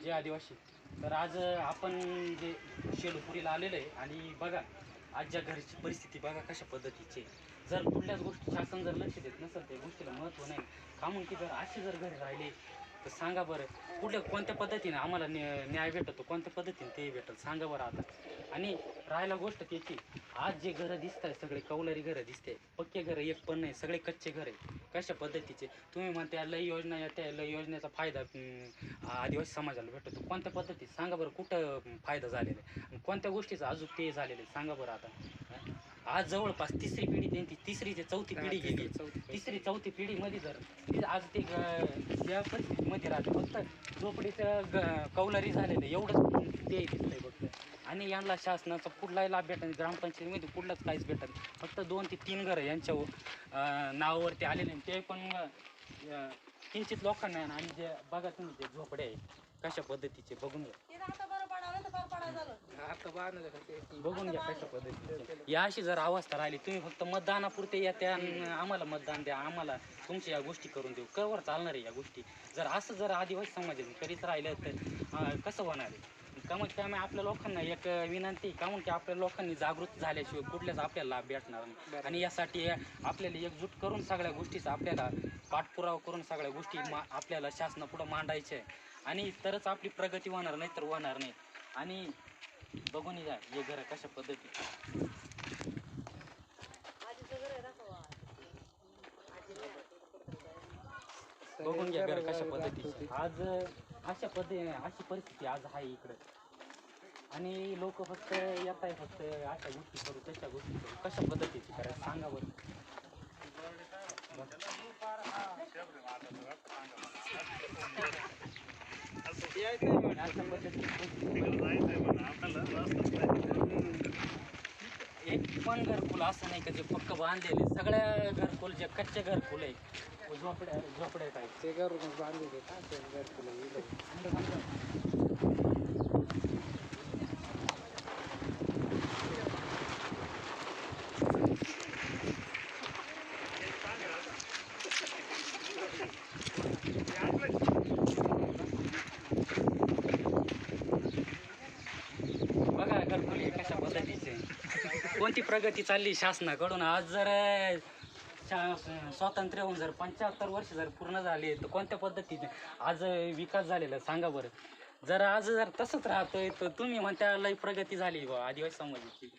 जे आदिवासी तर आज आपण जे शेलपुरीला आलेलं आहे आणि बघा आजच्या घरची परिस्थिती बघा कशा पद्धतीची जर कुठल्याच गोष्टी शासन जर लक्ष देत नसेल त्या गोष्टीला महत्त्व नाही. का म्हणून की जर असे जर घरी राहिले तर सांगा बरं कुठल्या कोणत्या पद्धतीने आम्हाला न्या- न्याय भेटतो कोणत्या पद्धतीने ते भेटत सांगा बरं आता. आणि राहायला गोष्ट त्याची आज जे घरं दिसत आहे सगळे कौलारी घरं दिसते पक्के घरं एक पण नाही सगळे कच्चे घर आहे कशा पद्धतीचे? तुम्ही म्हणता लय योजना येत्या लय योजनेचा फायदा आदिवासी समाजाला भेटतो. कोणत्या पद्धतीत? सांगा बरं कुठं फायदा झालेला आहे? कोणत्या गोष्टीचा अजून ते झालेलं आहे? सांगा बरं आता? आज जवळपास तिसरी पिढी त्यांची तिसरी ते चौथी पिढी गेली तिसरी चौथी पिढीमध्ये जर आज ते ज्या परिस्थितीमध्ये राहते. फक्त झोपडीचं कौलारी झालेलं एवढंच ते दिसतंय आणि यांना शासनाचा कुठलाही लाभ भेटत नाही. ग्रामपंचायतीमध्ये कुठलाच काहीच भेटत नाही. फक्त दोन ते तीन घरं यांच्या नावावरती आलेले ते पण किंचित लोकांना आणि जे बघा तुम्ही ते झोपडे आहे कशा पद्धतीचे बघून घ्या. बघून घ्या कशा पद्धतीचे. या अशी जर अवस्था राहिली तुम्ही फक्त मतदानापुरते येत्या आणि आम्हाला मतदान द्या. आम्हाला तुमच्या या गोष्टी करून देऊ. कवर चालणार आहे या गोष्टी. जर असं जर आदिवासी समाजाने करीत राहिलं तर कसं होणार आहे? कमीत कमी आपल्या लोकांना एक विनंती आहे, का आपल्या लोकांनी जागृत झाल्याशिवाय कुठल्याच आपल्याला लाभ भेटणार नाही. आणि यासाठी आपल्याला एकजूट करून सगळ्या गोष्टीचा आपल्याला पाठपुरावा करून सगळ्या गोष्टी मा आपल्याला शासनापुढं मांडायच्या आहे. आणि तरच आपली प्रगती होणार नाही तर होणार नाही. आणि बघून घ्या हे घर कशा पद्धतीचे आजीचं घर आहे दाखवा बघून घ्या घर कशा पद्धतीचे. आज अशा पद्धती अशी परिस्थिती आज आहे इकडं. आणि लोक फक्त येत आहे फक्त अशा गोष्टी करू तशा गोष्टी करू. कशा पद्धतीची करायचं सांगा बरं. अशा पद्धतीची एक पण घरकुल असं नाही का जे पक्क बांधलेले? सगळ्या घरकुल जे कच्चे घरकुल आहे. झोपड्या झोपड्या काय ते घर बांधलेले का ते घर तुला इकडं. बघा घरकुल हे कोणती प्रगती चालली शासनाकडून? आज जर शा- स्वातंत्र्य होऊन जर पंच्याहत्तर वर्ष जर पूर्ण झाले तर कोणत्या पद्धतीने? आज विकास झालेला आहे? सांगा बरं. जर आज जर तसंच राहतोय तर तुम्ही म्हणता लई प्रगती झाली बा आदिवासी समाजाची.